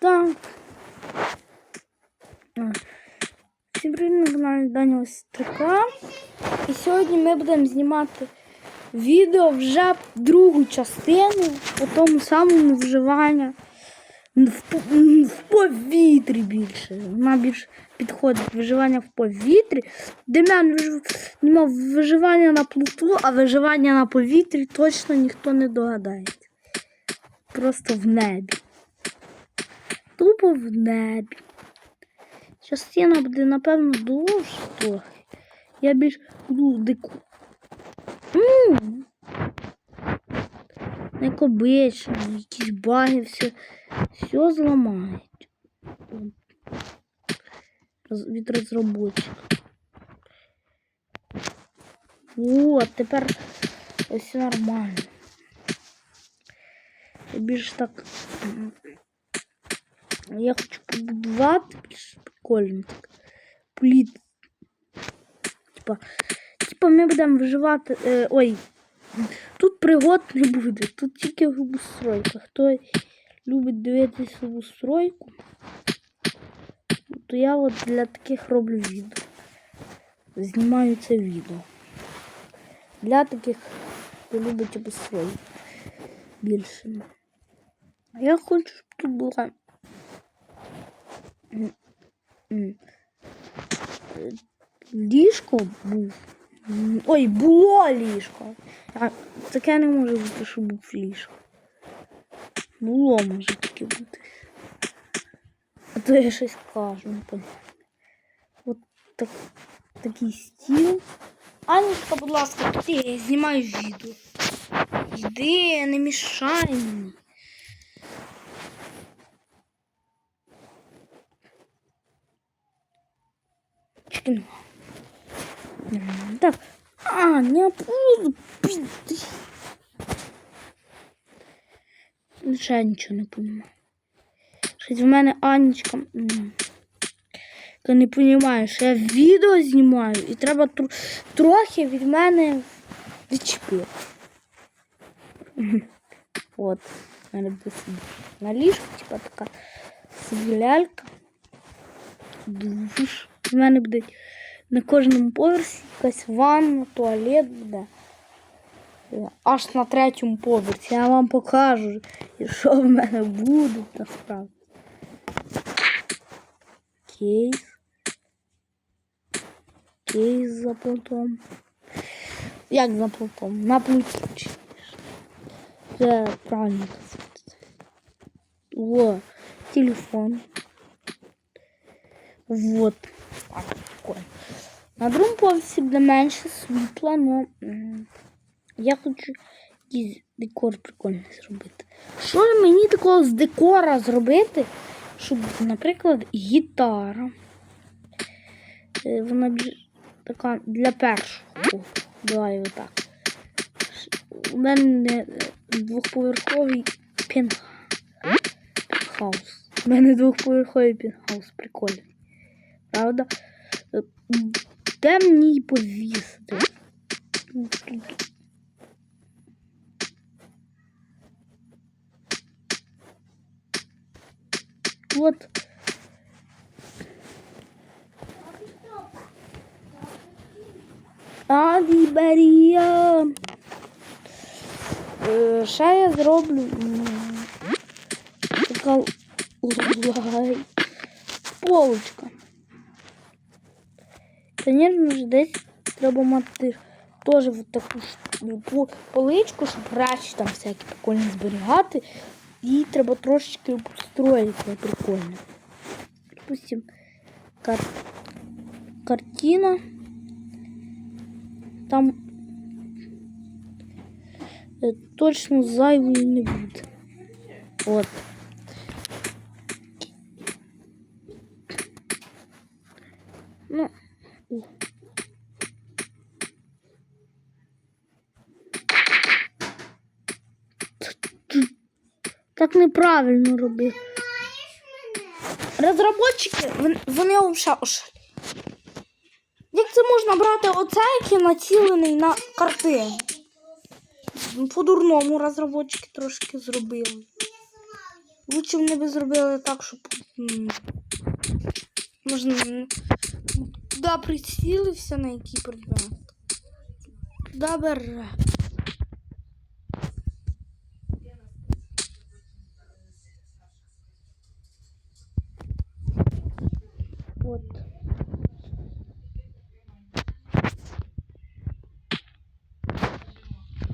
Так. А. Всім привіт на каналі Даня Острика. І сьогодні ми будемо знімати відео вже другу частину по тому самому вживанню в, повітрі більше. Вона більше підходить виживання в повітрі. Де мене виживання на плоту, а виживання на повітрі точно ніхто не догадається. Просто в небі. Тупо в небі. Частина буде, напевно, довше трохи. Я більш буду дику. М. Як якісь баги, все, все зламають. Від розробочика. От, тепер все нормально. Я більш так. М, Я хочу побудувати прикольно так. Пліт. Типа, типа ми будемо виживати. Е, ой, тут пригод не буде, тут тільки обустройка. Хто любить дивитися обустройку, то я от для таких роблю відео. Знімаю це відео. Для таких, хто любить обустройку більше. Я хочу, щоб тут була ліжко був. Ой, було ліжко. Таке не може бути, що був ліжко. Було може таке бути. А то я щось кажу, не понятно. От так, такий стіл. Анечка, будь ласка, ти я знімаю відео. Йди, не мішай мені. Чекай. Так. А, не. Ще я нічого не розумію. Щось в мене Анечка. Яка не розуміє, що я відео знімаю і треба тр- трохи від мене відчепити. От. в мене буде на ліжку, типа така собі лялька. Душ. У мене буде на кожному поверсі якась ванна, туалет буде. Аж на третьому поверсі. Я вам покажу, що в мене буде насправді. Кейс. Кейс за плотом. Як за плотом? На точніше. Це правильно. О, телефон. Вот. Так, прикольно. На другому поверсі буде менше світла, но я хочу якийсь декор прикольний зробити. Що мені такого з декора зробити, щоб, наприклад, гітара. Е, Вона така для першого. Давай отак. У мене е, двохповерховий пентхаус. У мене двохповерховий пентхаус, прикольний. Правда? Де мені її повісити? От. Адібарія. Е, Ще я зроблю. Така. Полочка. Звісно ж, десь треба мати теж таку ну, поличку, щоб речі там всякі прикольні зберігати. Її треба трошечки обустроїти прикольно. Допустим, кар... картина. Там е, точно зайвої не буде. От. Так неправильно робив. Розробники, вони ошалі. Як це можна брати оце, який націлений на картину? По-дурному розробники трошки зробили. Лучше вони би зробили так, щоб можна туди прицілився на який предмет. Туди.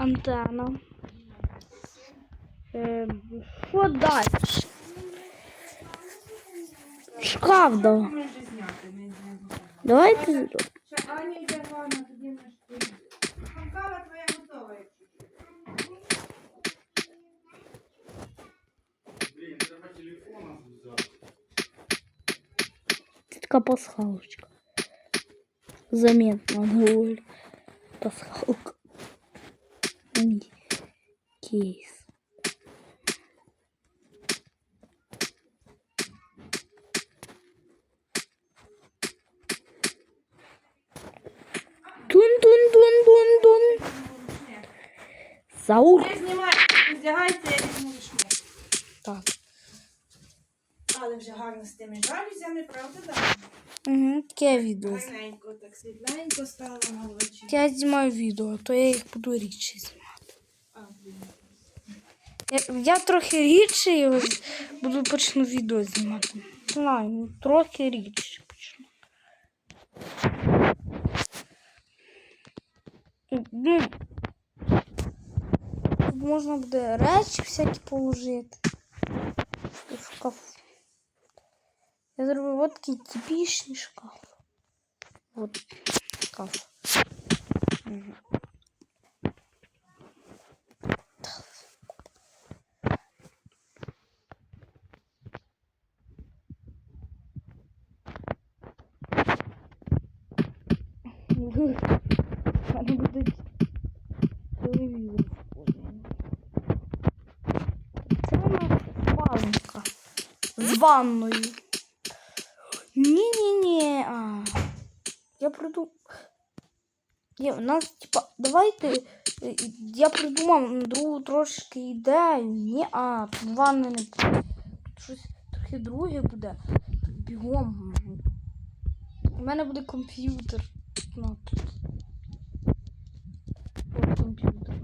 Антенна. Ем, Що далі? Шкаф давай. Може зняти, не знаю. Давайте. зробимо. Ще Аня йде гарно, тоді ми ж поїдемо. Там Кава твоя готова, якщо Блін, треба телефона взяти. Це така пасхалочка. Заметно доволі. Пасхалка. Ні. Кейс. Тун-тун-тун-тун-тун. Заур. Не знімай, роздягайся, я візьму рушник. Так. Але вже гарно з тими жалюзями, правда, так? Угу, таке відео. Гарненько, так світленько стало на очі. Я знімаю відео, то я їх буду рідше знімати. Я, трохи рідше буду почну відео знімати. Знаю, ну, трохи рідше почну. Ну, тут можна буде речі всякі положити. Шкаф. Я зробив от такий типічний шкаф. От шкаф. Мгм. Мене буде телевізор. Це у нас ваннка з ванною. Ні-ні-ні. Я придумав. Є, у нас, типа, давайте. е, Я придумав другу трошки ідею. Ні, а, ванни не трохи друге буде. Бігом. У мене буде комп'ютер. Ну. От комп'ютер.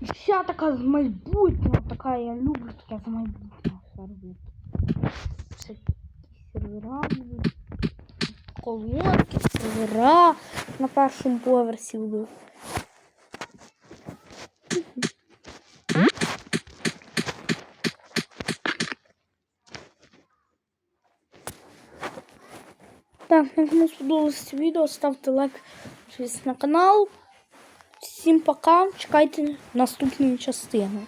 І вся така з майбутнього, така я люблю таке з майбутнього робити. Сервера. Колонки, сервера на першому поверсі будуть. Так, якщо сподобалось відео, ставте лайк підписуйтесь на канал. Всім пока. Чекайте наступної частини.